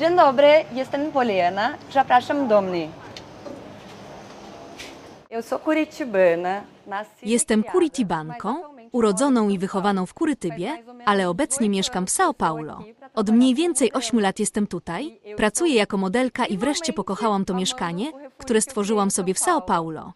Dzień dobry, jestem Poliana. Zapraszam do mnie. E Jestem atualmente urodzoną i wychowaną w. Kurytybie, ale obecnie mieszkam w São Paulo. Od mniej więcej modelo. 8 lat jestem tutaj, eu pracuję jako modelka i wreszcie pokochałam to mieszkanie, które stworzyłam sobie w São Paulo.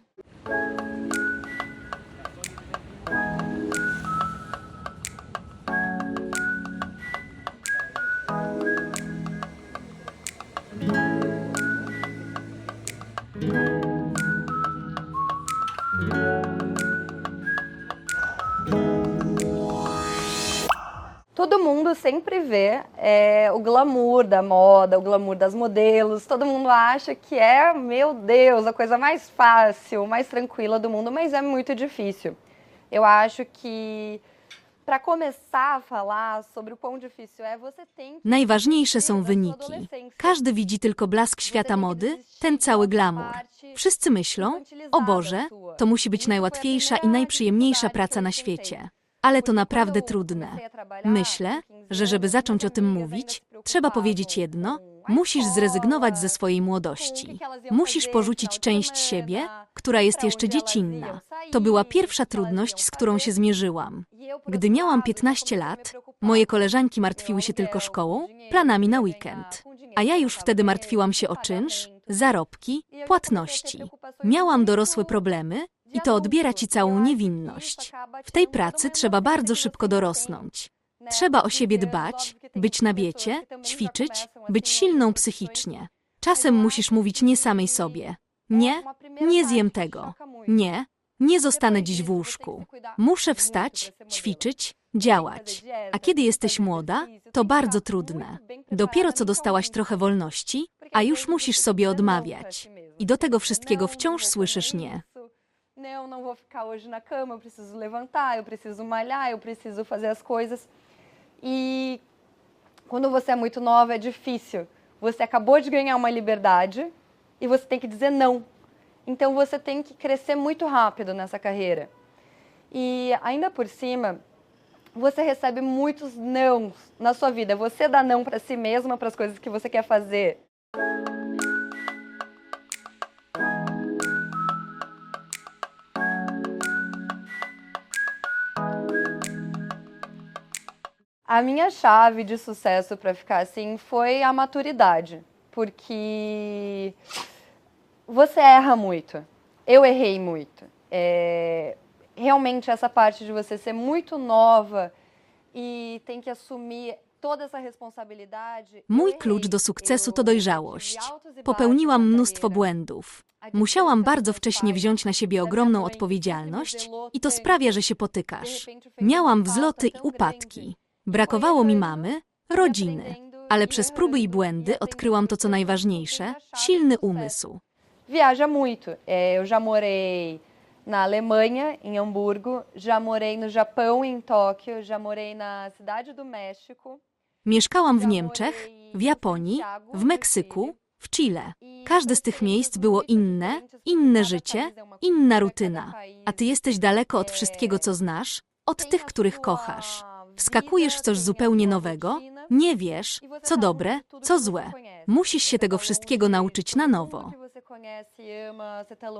Sempre vê é, o glamour da moda, o glamour das modelos. Todo mundo acha que é, meu Deus, a coisa mais fácil, mais tranquila do mundo, mas é muito difícil. Eu acho que para começar a falar sobre o quão difícil é, você tem que Najważniejsze są wyniki. Każdy widzi tylko blask świata mody, ten cały glamour. Wszyscy myślą, o Boże, to musi być najłatwiejsza i najprzyjemniejsza praca na świecie. Ale to naprawdę trudne. Myślę, że żeby zacząć o tym mówić, trzeba powiedzieć jedno: musisz zrezygnować ze swojej młodości. Musisz porzucić część siebie, która jest jeszcze dziecinna. To była pierwsza trudność, z którą się zmierzyłam. Gdy miałam 15 lat, moje koleżanki martwiły się tylko szkołą, planami na weekend. A ja już wtedy martwiłam się o czynsz, zarobki, płatności. Miałam dorosłe problemy i to odbiera ci całą niewinność. W tej pracy trzeba bardzo szybko dorosnąć. Trzeba o siebie dbać, być na diecie, ćwiczyć, być silną psychicznie. Czasem musisz mówić nie samej sobie. Nie, nie zjem tego. Nie, nie zostanę dziś w łóżku. Muszę wstać, ćwiczyć, działać. A kiedy jesteś młoda, to bardzo trudne. Dopiero co dostałaś trochę wolności, a już musisz sobie odmawiać. I do tego wszystkiego wciąż słyszysz nie. Não, não vou ficar hoje na cama, eu preciso levantar, eu preciso malhar, eu preciso fazer as coisas. E quando você é muito nova é difícil. Você acabou de ganhar uma liberdade e você tem que dizer não. Então você tem que crescer muito rápido nessa carreira. E ainda por cima, você recebe muitos nãos na sua vida. Você dá não para si mesma, para as coisas que você quer fazer. A minha chave de sucesso para ficar assim foi a maturidade, porque você erra muito. Eu errei muito. É, realmente essa parte de você ser muito nova e tem que assumir toda essa responsabilidade. Mój klucz do sukcesu to dojrzałość. e Popełniłam mnóstwo błędów. Musiałam bardzo wcześnie wziąć na siebie ogromną odpowiedzialność i to sprawia, że się potykasz. Miałam wzloty i upadki. Brakowało mi mamy, rodziny. Ale e przez próby i błędy e odkryłam to, co najważniejsze silny umysł. Viaja muito. Eu já morei na Alemanha, em Hamburgo, já morei no Japão, em Tóquio, já morei na cidade do México. Mieszkałam w Niemczech, w Japonii, w Meksyku, Chile. w Chile. Każde z tych miejsc było inne, inne życie, inna rutyna. A ty jesteś daleko od wszystkiego, co znasz, od tych, których kochasz. Wskakujesz w coś zupełnie nowego, nie wiesz, co dobre, co złe. Musisz się tego wszystkiego nauczyć na nowo. tá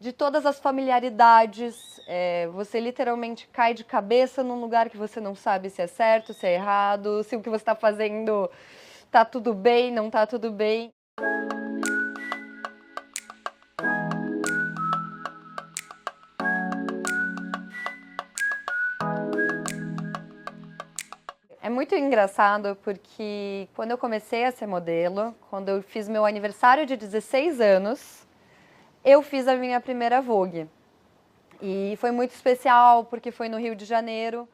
de todas as familiaridades. é, você literalmente cai de cabeça num lugar que você não sabe se é certo, se é errado, se o que você está fazendo tá tudo bem, não tá tudo bem. Muito engraçado porque quando eu comecei a ser modelo, quando eu fiz meu aniversário de 16 anos, eu fiz a minha primeira Vogue. E foi muito especial porque foi no Rio de Janeiro,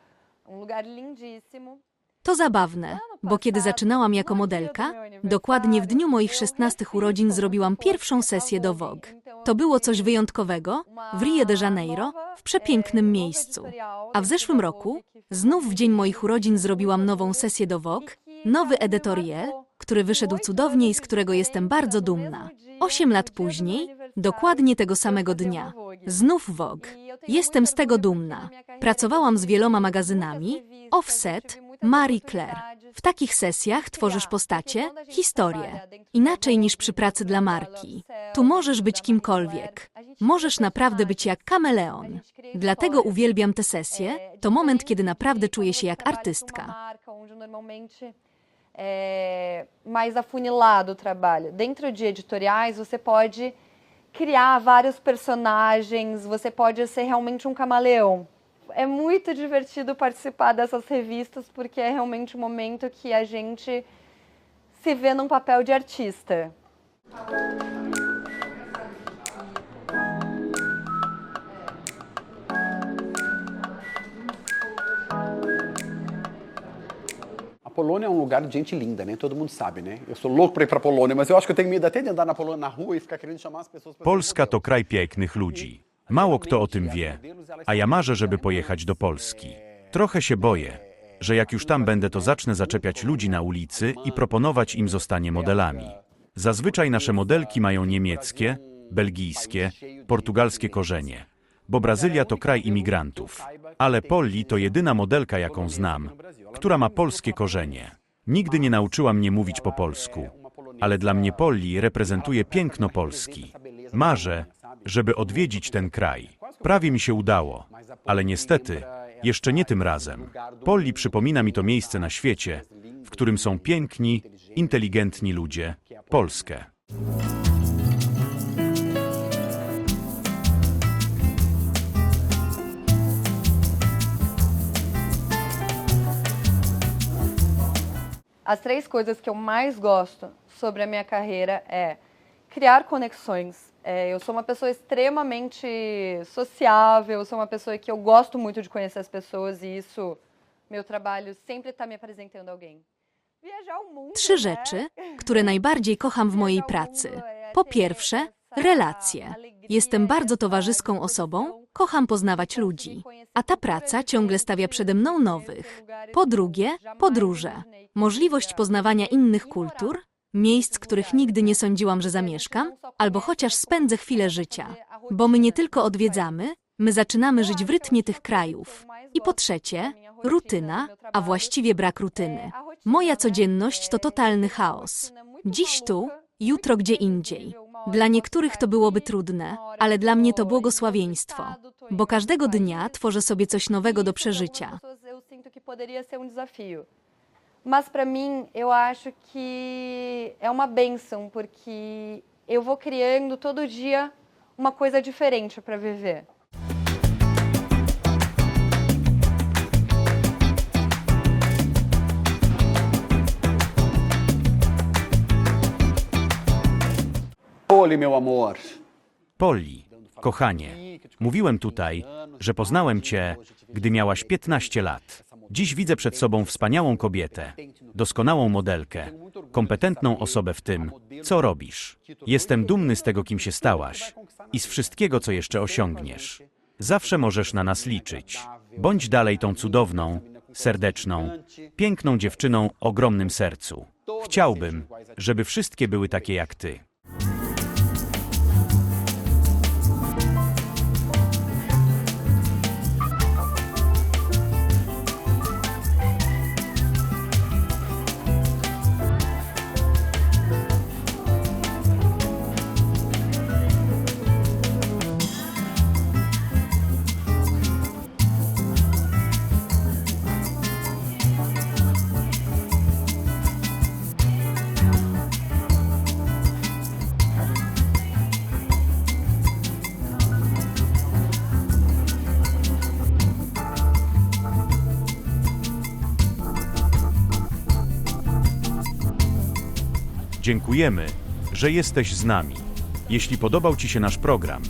um lugar lindíssimo. To zabawne, bo kiedy zaczynałam jako modelka, dokładnie w dniu moich 16 urodzin zrobiłam pierwszą sesję do Vogue. To było coś wyjątkowego w Rio de Janeiro, w przepięknym miejscu. A w zeszłym roku, znów w dzień moich urodzin zrobiłam nową sesję do Vogue, nowy edytorial, który wyszedł cudownie i z którego jestem bardzo dumna. Osiem lat później, dokładnie tego samego dnia, znów Vogue. Jestem z tego dumna. Pracowałam z wieloma magazynami, Offset, Marie Claire. W takich sesjach tworzysz postacie, historię. Inaczej niż przy pracy dla marki. Tu możesz być kimkolwiek. Możesz naprawdę być jak kameleon. Dlatego uwielbiam te sesje. To moment, kiedy naprawdę czuję się jak artystka. é mais afunilado o trabalho. Dentro de editoriais, você pode criar vários personagens, você pode ser realmente um camaleão. É muito divertido participar dessas revistas porque é realmente um momento que a gente se vê num papel de artista. A Polônia é um lugar de gente linda, né? Todo mundo sabe, né? Eu sou louco pra ir pra Polônia, mas eu acho que eu tenho medo até de andar na Polônia na rua e ficar querendo chamar as pessoas Polska to kraj pięknych ludzi. Mało kto o tym wie, a ja marzę, żeby pojechać do Polski. Trochę się boję, że jak już tam będę, to zacznę zaczepiać ludzi na ulicy i proponować im zostanie modelami. Zazwyczaj nasze modelki mają niemieckie, belgijskie, portugalskie korzenie, bo Brazylia to kraj imigrantów. Ale Polli to jedyna modelka, jaką znam, która ma polskie korzenie. Nigdy nie nauczyła mnie mówić po polsku, ale dla mnie Polli reprezentuje piękno Polski. Marzę, żeby odwiedzić ten kraj. Prawie mi się udało, ale niestety jeszcze nie tym razem. Polli przypomina mi to miejsce na świecie, w którym są piękni, inteligentni ludzie Polskę. As três coisas que eu mais gosto sobre a minha carreira é criar conexões. É, eu sou uma pessoa extremamente sociável, eu sou uma pessoa que eu gosto muito de conhecer as pessoas e isso, meu trabalho sempre está me apresentando alguém. Trzy rzeczy, które najbardziej kocham w mojej pracy. Po pierwsze, relacje. Jestem bardzo towarzyską osobą, kocham poznawać ludzi, a ta praca ciągle stawia przede mną nowych. Po drugie, podróże. Możliwość poznawania innych kultur, miejsc, których nigdy nie sądziłam, że zamieszkam, albo chociaż spędzę chwilę życia. Bo my nie tylko odwiedzamy, my zaczynamy żyć w rytmie tych krajów. I po trzecie, rutyna, a właściwie brak rutyny. Moja codzienność to totalny chaos. Dziś tu, jutro gdzie indziej. Dla niektórych to byłoby trudne, ale dla mnie to błogosławieństwo, bo każdego dnia tworzę sobie coś nowego do przeżycia. Mas para mim, eu acho que é uma benção, porque eu vou criando todo dia uma coisa diferente para viver. Poli, meu amor. Polli, kochanie, mówiłem tutaj, że poznałem cię, gdy miałaś 15 lat. Dziś widzę przed sobą wspaniałą kobietę, doskonałą modelkę, kompetentną osobę w tym, co robisz. Jestem dumny z tego, kim się stałaś i z wszystkiego, co jeszcze osiągniesz. Zawsze możesz na nas liczyć. Bądź dalej tą cudowną, serdeczną, piękną dziewczyną o ogromnym sercu. Chciałbym, żeby wszystkie były takie jak ty. Dziękujemy, że jesteś z nami. Jeśli podobał Ci się nasz program,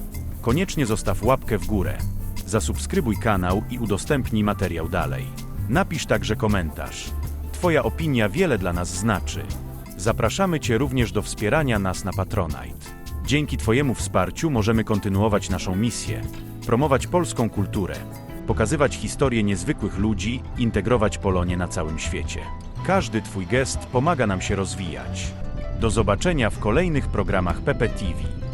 koniecznie zostaw łapkę w górę, zasubskrybuj kanał i udostępnij materiał dalej. Napisz także komentarz. Twoja opinia wiele dla nas znaczy. Zapraszamy Cię również do wspierania nas na Patronite. Dzięki Twojemu wsparciu możemy kontynuować naszą misję, promować polską kulturę, pokazywać historię niezwykłych ludzi, integrować Polonię na całym świecie. Każdy Twój gest pomaga nam się rozwijać. Do zobaczenia w kolejnych programach PPTV.